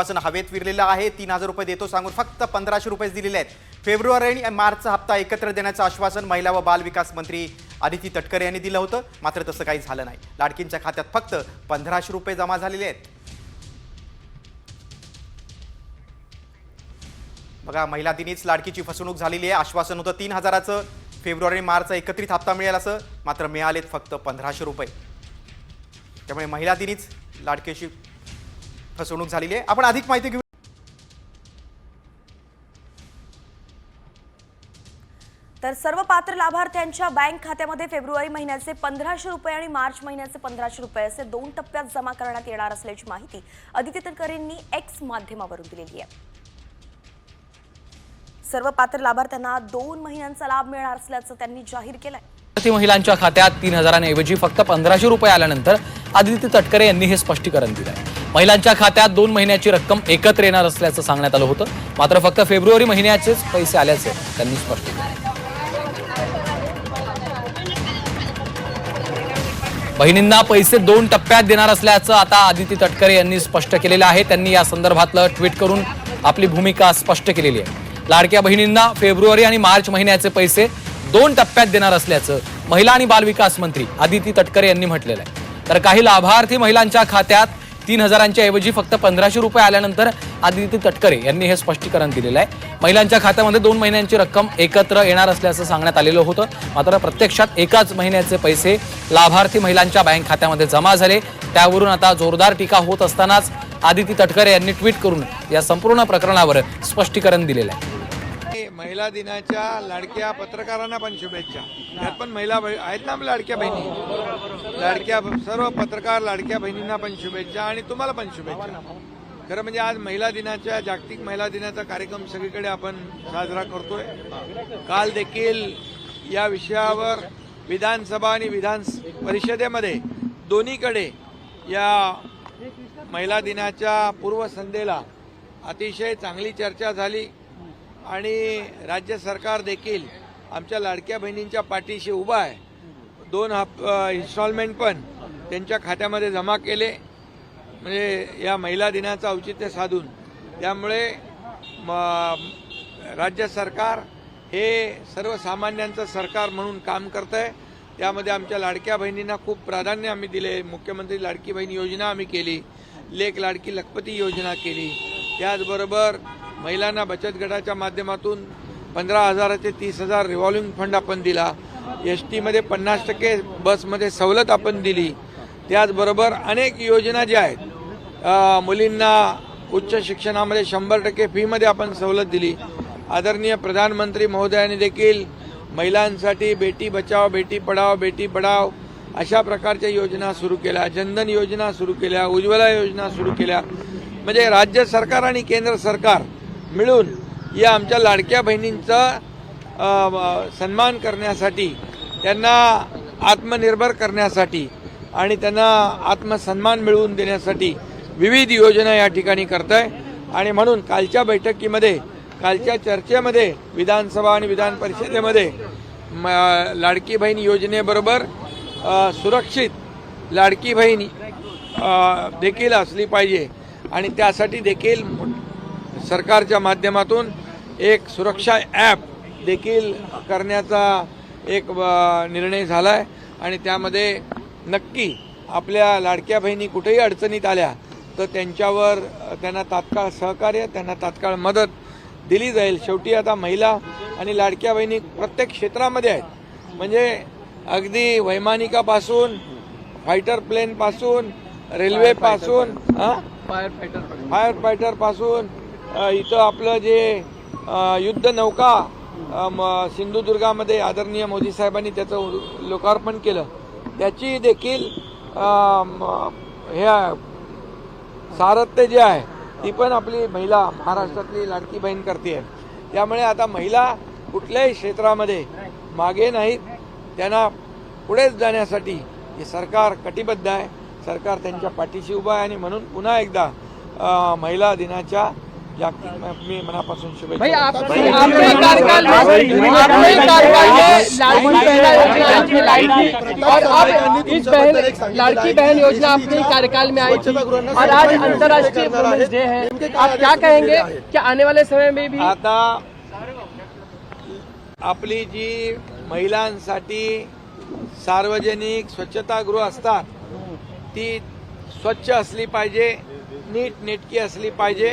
आश्वासन हवेत विरलेलं आहे. तीन हजार रुपये देतो सांगून फक्त पंधराशे रुपयेच दिलेले आहेत. फेब्रुवारी आणि मार्चचा हप्ता एकत्र देण्याचं आश्वासन महिला व बाल विकास मंत्री आदिती तटकरे यांनी दिलं होतं. मात्र तसं काही झालं नाही. लाडकींच्या खात्यात फक्त पंधराशे रुपये जमा झालेले आहेत. बघा महिला दिनीच लाडकीची फसवणूक झालेली आहे. आश्वासन होतं तीन हजाराचं. फेब्रुवारी मार्चचा एकत्रित हप्ता मिळेल असं. मात्र मिळालेत फक्त पंधराशे रुपये. त्यामुळे महिला दिनीच लाडकीची फसवणूक झालेली आहे. आपण अधिक माहिती घेऊ. तर सर्व पात्र लाभार्थ्यांच्या बँक खात्यामध्ये फेब्रुवारी महिन्याचे पंधराशे रुपये आणि मार्च महिन्याचे पंधराशे रुपये असे दोन टप्प्यात जमा करण्यात येणार असल्याची माहिती अदिती तटकरेंनी एक्स माध्यमावरून दिलेली आहे. सर्व पात्र लाभार्थ्यांना दोन महिन्यांचा लाभ मिळणार असल्याचं त्यांनी जाहीर केलंय. महिलांच्या खात्यात तीन हजारांऐवजी फक्त पंधराशे रुपये आल्यानंतर आदित्य तटकरे यांनी हे स्पष्टीकरण दिलं आहे महिलांच्या खात्यात दोन महिन्याची रक्कम एकत्र येणार असल्याचं सांगण्यात आलं होतं. मात्र फक्त फेब्रुवारी महिन्याचेच पैसे आल्याचे त्यांनी स्पष्ट केलं. बहिणींना पैसे दोन टप्प्यात देणार असल्याचं आता आदिती तटकरे यांनी स्पष्ट केलेलं आहे. त्यांनी या संदर्भातलं ट्विट करून आपली भूमिका स्पष्ट केलेली आहे. लाडक्या बहिणींना फेब्रुवारी आणि मार्च महिन्याचे पैसे दोन टप्प्यात देणार असल्याचं महिला आणि बालविकास मंत्री आदिती तटकरे यांनी म्हटलेलं आहे. तर काही लाभार्थी महिलांच्या खात्यात तीन हजारांच्या ऐवजी फक्त पंधराशे रुपये आल्यानंतर आदित्य तटकरे यांनी हे स्पष्टीकरण दिलेलं आहे. महिलांच्या खात्यामध्ये दोन महिन्यांची रक्कम एकत्र येणार असल्याचं सांगण्यात आलेलं होतं. मात्र प्रत्यक्षात एकाच महिन्याचे पैसे लाभार्थी महिलांच्या बँक खात्यामध्ये जमा झाले. त्यावरून आता जोरदार टीका होत असतानाच आदिती तटकरे यांनी ट्विट करून या संपूर्ण प्रकरणावर स्पष्टीकरण दिलेलं आहे. महिला दिनाच्या लाडक्या पत्रकारांना पण शुभेच्छा. त्यात पण महिला आहेत ना आपल्या लाडक्या बहिणी? लाडक्या सर्व पत्रकार लाडक्या बहिणींना पण शुभेच्छा आणि तुम्हाला पण शुभेच्छा. खरं म्हणजे आज महिला दिनाच्या जागतिक महिला दिनाचा कार्यक्रम सगळीकडे आपण साजरा करतोय. काल देखील या विषयावर विधानसभा आणि विधान परिषदेमध्ये दोन्हीकडे या महिला दिनाच्या पूर्वसंध्येला अतिशय चांगली चर्चा झाली आणि राज्य सरकार देखील आमच्या लाडक्या बहिणींच्या पाठीशी उभा आहे. दोन हप इन्स्टॉलमेंट पण त्यांच्या खात्यामध्ये जमा केले. म्हणजे या महिला दिनाचं औचित्य साधून. त्यामुळे म- राज्य सरकार हे सर्वसामान्यांचं सरकार म्हणून काम करतं आहे त्यामध्ये आमच्या लाडक्या बहिणींना खूप प्राधान्य आम्ही दिले. मुख्यमंत्री लाडकी बहीण योजना आम्ही केली. लेख लाडकी लखपती योजना केली. त्याचबरोबर महिलांना बचत गटाच्या माध्यमातून पंधरा हजाराचे तीस हजार रिव्हॉल्विंग फंड आपण दिला. एस टीमध्ये पन्नास टक्के बसमध्ये सवलत आपण दिली. त्याचबरोबर अनेक योजना ज्या आहेत मुलींना उच्च शिक्षणामध्ये शंभर टक्के फीमध्ये आपण सवलत दिली. आदरणीय प्रधानमंत्री महोदयांनी देखील महिलांसाठी बेटी बचाव बेटी पढाव बेटी पढाव अशा प्रकारच्या योजना सुरू केल्या. जनधन योजना सुरू केल्या उज्ज्वला योजना सुरू केल्या. म्हणजे राज्य सरकार आणि केंद्र सरकार मिळून या आमच्या लाडक्या बहिणींचा सन्मान करण्यासाठी त्यांना आत्मनिर्भर करण्यासाठी आणि त्यांना आत्मसन्मान मिळवून देण्यासाठी विविध योजना या ठिकाणी करत आहे आणि म्हणून कालच्या बैठकीमध्ये कालच्या चर्चेमध्ये विधानसभा आणि विधान परिषदेमध्ये म, लाडकी बहीण योजनेबरोबर सुरक्षित लाडकी बहीण देखील असली पाहिजे. आणि त्यासाठी देखील सरकारच्या माध्यमातून एक सुरक्षा ॲप देखील करण्याचा एक निर्णय झाला आहे आणि त्यामध्ये नक्की आपल्या लाडक्या बहिणी कुठेही अडचणीत आल्या तर त्यांच्यावर त्यांना तात्काळ सहकार्य त्यांना तात्काळ मदत दिली जाईल. शेवटी आता महिला आणि लाडक्या बहिणी प्रत्येक क्षेत्रामध्ये आहेत. म्हणजे अगदी वैमानिकापासून फायटर प्लेनपासून रेल्वेपासून फायर फायटरपासून अ, इथं आपलं जे युद्ध नौका सिंधुदुर्गामध्ये आदरणीय मोदी साहेबांनी त्याचं लोकार्पण केलं. त्याची देखील अ, हे सारथ्य जे आहे ती पण आपली महिला महाराष्ट्रातली लाडकी बहीण करते आहे. त्यामुळे आता महिला कुठल्याही क्षेत्रामध्ये मागे नाहीत. त्यांना पुढेच जाण्यासाठी हे सरकार कटिबद्ध आहे. सरकार त्यांच्या पाठीशी उभं आहे आणि म्हणून पुन्हा एकदा महिला दिनाच्या जागतिक मी मनापासून शुभेच्छा भाई आप देतो. आपने कार्यकाल में आपने कार्यकाल में लाडली बहना योजना आपने लाई थी और अब इस बहन लाड़की बहन योजना अपने कार्यकाल में आई थी और आज अंतर्राष्ट्रीय वुमेन्स डे है आप क्या कहेंगे कि आने वाले समय में भी आता आपली जी महिलांसाठी सार्वजनिक स्वच्छतागृह असतात ती स्वच्छ असली पाहिजे नीट नेटकी असली पाहिजे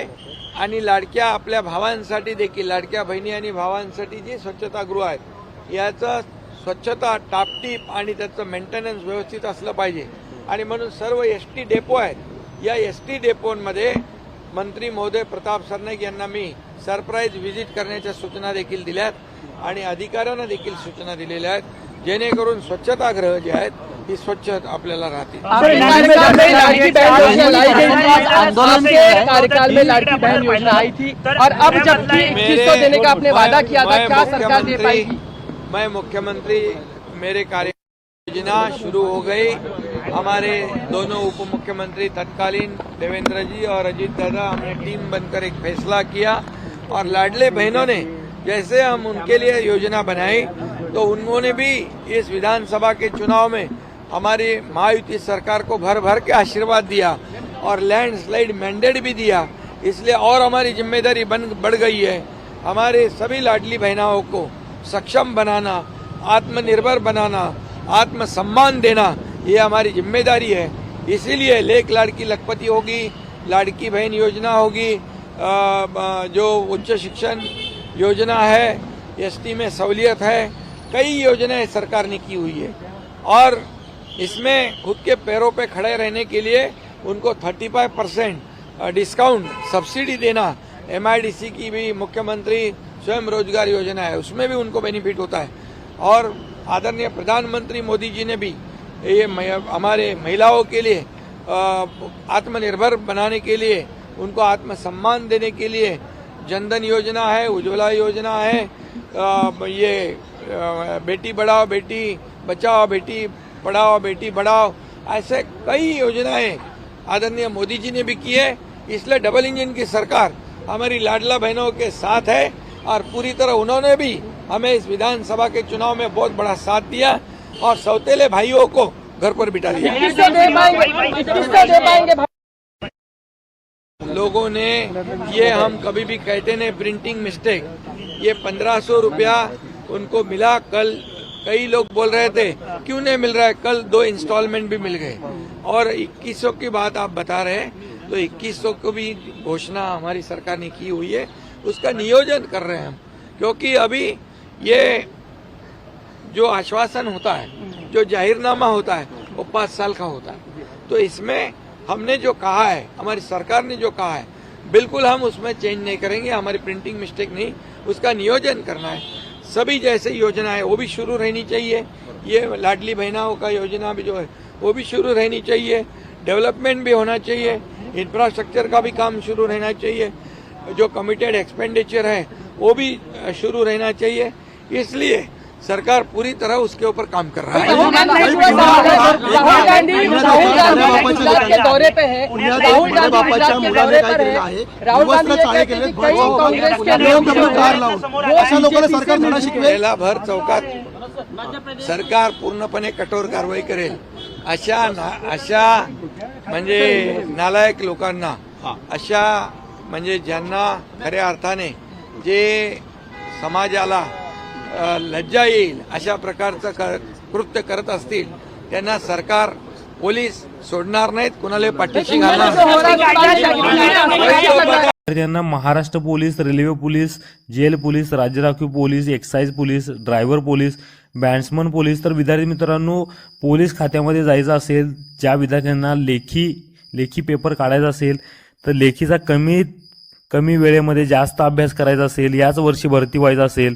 आणि लाडक्या आपल्या भावांसाठी देखील लाडक्या बहिणी आणि भावांसाठी जी स्वच्छतागृह आहेत याचं स्वच्छता टापटीप आणि त्याचं मेंटेनन्स व्यवस्थित असलं पाहिजे. आणि म्हणून सर्व एस टी डेपो आहेत या एस टी डेपोंमध्ये मंत्री महोदय प्रताप सरनाईक यांना मी सरप्राईज व्हिजिट करण्याच्या सूचना देखील दिल्यात आणि अधिकाऱ्यांना देखील सूचना दिलेल्या आहेत जेणेकरून स्वच्छतागृह जे आहेत ती स्वच्छ आपल्याला राहतील. आपके कार्यकाल लाड़की बहन योजना लाई थी कार्यकाल में लाड़की बहन योजना आई थी और अब जबकि इक्कीस सौ देने का आपने वादा किया था क्या सरकार दे मुख्यमंत्री- पाएगी? मैं मुख्यमंत्री मेरे कार्य योजना शुरू हो गई। हमारे दोनों उप मुख्यमंत्री तत्कालीन देवेंद्र जी और अजीत दादा हमने टीम बनकर एक फैसला किया और लाडले बहनों ने जैसे हम उनके लिए योजना बनाई तो उन्होंने भी इस विधानसभा के चुनाव में हमारी महायुति सरकार को भर भर के आशीर्वाद दिया और लैंडस्लाइड मैंडेट भी दिया। इसलिए और हमारी ज़िम्मेदारी बन, बढ़ गई है। हमारे सभी लाडली बहनाओं को सक्षम बनाना, आत्मनिर्भर बनाना, आत्मसम्मान देना, ये हमारी ज़िम्मेदारी है। इसीलिए लेख लाड़की लखपति होगी, लाड़की बहन योजना होगी जो उच्च शिक्षण योजना है, एसटी में सहूलियत है, कई योजनाएँ सरकार ने की हुई है। और इसमें खुद के पैरों पे खड़े रहने के लिए उनको 35 परसेंट डिस्काउंट सब्सिडी देना। एमआईडीसी की भी मुख्यमंत्री स्वयं रोज़गार योजना है उसमें भी उनको बेनिफिट होता है। और आदरणीय प्रधानमंत्री मोदी जी ने भी ये हमारे महिलाओं के लिए आत्मनिर्भर बनाने के लिए उनको आत्मसम्मान देने के लिए जनधन योजना है उज्ज्वला योजना है अ, ये अ, बेटी बढ़ाओ बेटी बचाओ बेटी पढ़ाओ बेटी बढ़ाओ। ऐसे कई योजनाएँ आदरणीय मोदी जी ने भी की है। इसलिए डबल इंजन की सरकार हमारी लाडला बहनों के साथ है और पूरी तरह उन्होंने भी हमें इस विधानसभा के चुनाव में बहुत बड़ा साथ दिया और सौतेले भाइयों को घर पर बिठा दिया? लोगों ने ये हम कभी भी कहते नहीं प्रिंटिंग मिस्टेक ये पंद्रह सौ रुपया उनको मिला कल कई लोग बोल रहे थे, क्यों नहीं मिल रहा है? कल दो इंस्टॉलमेंट भी मिल गए। और 2100 की बात आप बता रहे हैं तो 2100 को भी घोषणा हमारी सरकार ने की हुई है। उसका नियोजन कर रहे हैं हम, क्योंकि अभी ये जो आश्वासन होता है, जो जाहिरनामा होता है, वो पाँच साल का होता है। तो इसमें हमने जो कहा है, हमारी सरकार ने जो कहा है, बिल्कुल हम उसमें चेंज नहीं करेंगे, हमारी प्रिंटिंग मिस्टेक नहीं, उसका नियोजन करना है। सभी जैसे योजना है वो भी शुरू रहनी चाहिए। ये लाडली बहनाओं का योजना भी जो है, वो भी शुरू रहनी चाहिए। डेवलपमेंट भी होना चाहिए। इंफ्रास्ट्रक्चर का भी काम शुरू रहना चाहिए। जो कमिटेड एक्सपेंडिचर है, वो भी शुरू रहना चाहिए। इसलिए सरकार पूरी तरह उसके ऊपर काम कर रहा है। राहुल गांधी राहुल गांधी गुजरात के दौरे पे है। राहुल गांधी गुजरात के दौरे पर है। राहुल गांधी कांग्रेस के वेळेला भर चौकात सरकार पूर्णपणे कठोर कारवाई करेल. अशा ना- अशा म्हणजे नालायक लोकांना अशा म्हणजे ज्यांना खऱ्या अर्थाने जे समाजाला लज्जा येईल अशा प्रकारचं क- कृत्य करत असतील त्यांना सरकार पोलीस सोडणार नाहीत कुणाला पाठीशी घालणार? त्यांना Maharashtra police railway police jail police राज्य राखीव police excise police driver police bandsman police. तर विद्यार्थी मित्रांनो पोलीस खात्यामध्ये जायचं असेल ज्या विद्यार्थ्यांना लेखी लेखी पेपर काढायचा असेल तर लेखीचा कमीत कमी वेळेमध्ये जास्त अभ्यास करायचा असेल याच वर्षी भरती व्हायचं असेल